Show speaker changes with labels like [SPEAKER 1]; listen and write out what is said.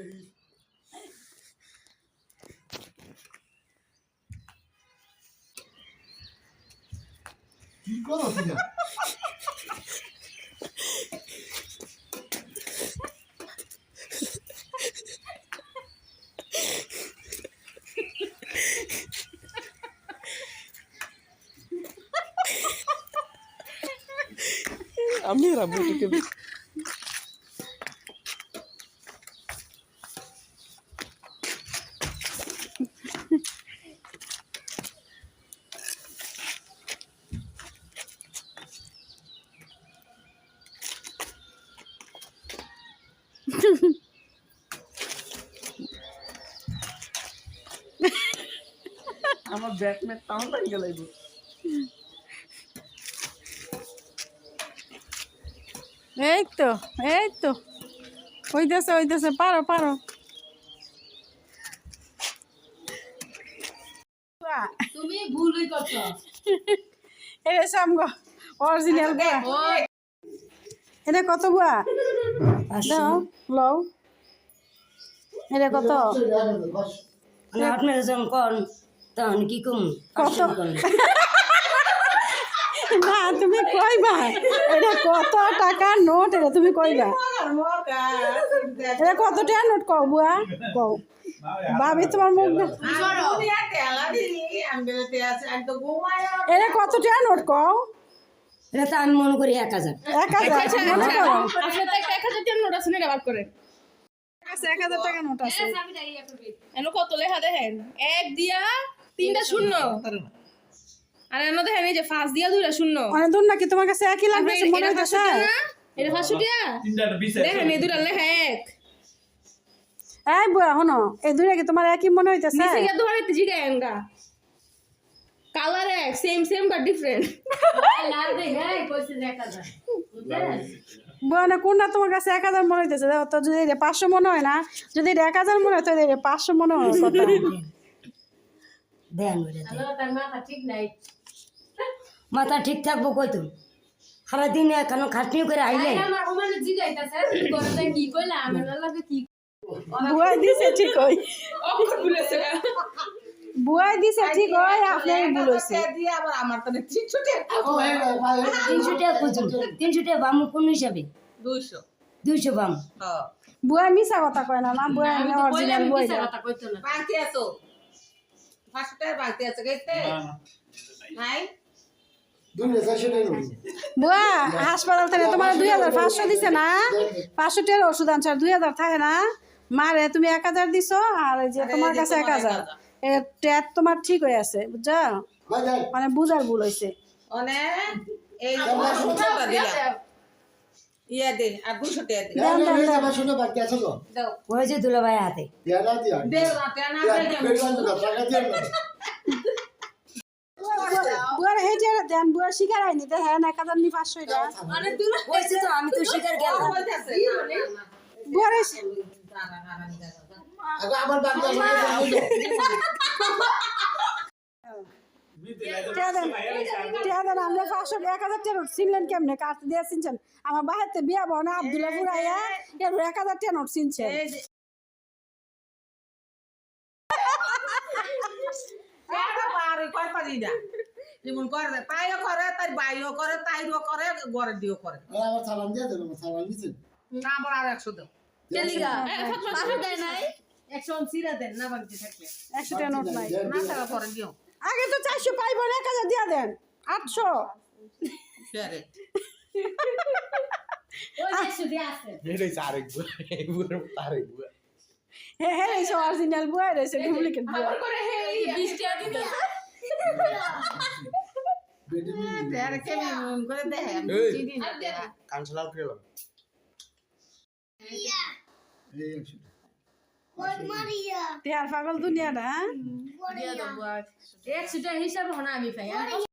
[SPEAKER 1] 별. 길
[SPEAKER 2] 걸어 그냥. Amira, muito que আমার Batman তাও পাই গেলাই
[SPEAKER 3] এই তো এই তো। হইতেছে হইতেছে পারো পারো।
[SPEAKER 4] তুমি ভুলই করছ।
[SPEAKER 3] এটা সামগো অরিজিনাল এটা কত বুয়া দাও লও এটা কত
[SPEAKER 5] মানে আপনারা যখন কন তখন কি কম
[SPEAKER 3] কত না তুমি কইবা এটা কত টাকার নোট এটা তুমি কইবা এটা কত নোট কও বুয়া কও ভাবি তোমার মুখ এটা কত টাকার নোট কও
[SPEAKER 5] এটা তো আমি মনে করি এক হাজার।
[SPEAKER 3] এক হাজার? মনে করো?
[SPEAKER 4] এক হাজার টাকা নোট আছে না করে।
[SPEAKER 3] এক হাজার টাকা নোট আছে।
[SPEAKER 4] এন কত লেখা দেখেন? এক দিয়া তিনটা শূন্য। আর এন দেখেন এই যে ফার্স্ট দিয়া দুইটা শূন্য।
[SPEAKER 3] অনেক দূর নাকি তোমার কাছে একই লাগবে মনে
[SPEAKER 4] পাঁচশো? এটা দেখেন এই দুটা লেখা এক।
[SPEAKER 3] এই বুয়া হনো এই দুইটা কি তোমার একই মনে হইতেছে?
[SPEAKER 4] কালার এক সেম সেম বাট ডিফারেন্ট
[SPEAKER 3] না কোনটা তোমার কাছে এক হাজার মনে হইতেছে? তো যদি এটা পাঁচশো মনে হয় না যদি এটা এক হাজার মনে হয় তো এটা পাঁচশো মনে হয়।
[SPEAKER 5] মাথা ঠিক থাকব কই তো সারাদিন এখনও খাটনি করে আইলে?
[SPEAKER 3] বুয়াই দিছে ঠিক বুয়াই দিছে ঠিক হয় আপনার ভুল হয়েছে
[SPEAKER 5] তিনশো টাকা খুঁজুন তিনশো টাকা বাম কোন হিসাবে। দুইশো। বাম।
[SPEAKER 3] বুয়াই মিছা কথা কয় না না অরিজিনাল
[SPEAKER 6] আছো। আছে নাই
[SPEAKER 3] বুয়া হাসপাতাল থেকে তোমার দুই হাজার পাঁচশো দিছে না? পাঁচশো টাকার ওষুধ আনছো আর দুই হাজার থাকে না? মারে তুমি এক হাজার দিছো আর এই যে তোমার কাছে এক হাজার। ট্যাপ তোমার ঠিক হয়ে আছে বুঝছ? মানে বুঝার ভুল হয়েছে।
[SPEAKER 6] অনেক এই দুশোটা দিলাম। ইয়া দে আর দুশো টাকা দে
[SPEAKER 3] দেন, দেন, দেন।
[SPEAKER 1] আমার শুনে বাকি আছে তো
[SPEAKER 6] দাও।
[SPEAKER 5] ওই যে দুলা ভাই হাতে।
[SPEAKER 3] বুয়ার এই যে দেন বুয়ার শিকার আইনি হ্যাঁ এক হাজার নি পাঁচশো
[SPEAKER 5] আমি তো শিকার গেলাম।
[SPEAKER 3] বুয়ার
[SPEAKER 6] আবার
[SPEAKER 1] বাংলা আমরা
[SPEAKER 3] পাঁচশো এক হাজার টেন চিনলেন কেমনে? দিয়ে চিনছেন আমার বিয়া বনা আবদুল্লা পুরাইয়া এক হাজার টেন চিনছেন
[SPEAKER 6] করে তাই করে করে
[SPEAKER 1] দিয়ে
[SPEAKER 6] আবার আর একশো 100 সিরা দেন না বাকি থাকলে
[SPEAKER 3] 100 টাকা নোট নাই আগে তো 400 পাইবো 1000 দিয়া দেন
[SPEAKER 2] 800 দিয়া আছে এটা আরেক বুয়া এই
[SPEAKER 1] বুয়া কাউন্সিলার
[SPEAKER 3] টিয়ার পাগল দুনিয়াটা হ্যাঁ?
[SPEAKER 4] একশো টাকা হিসাব হনা আমি পাই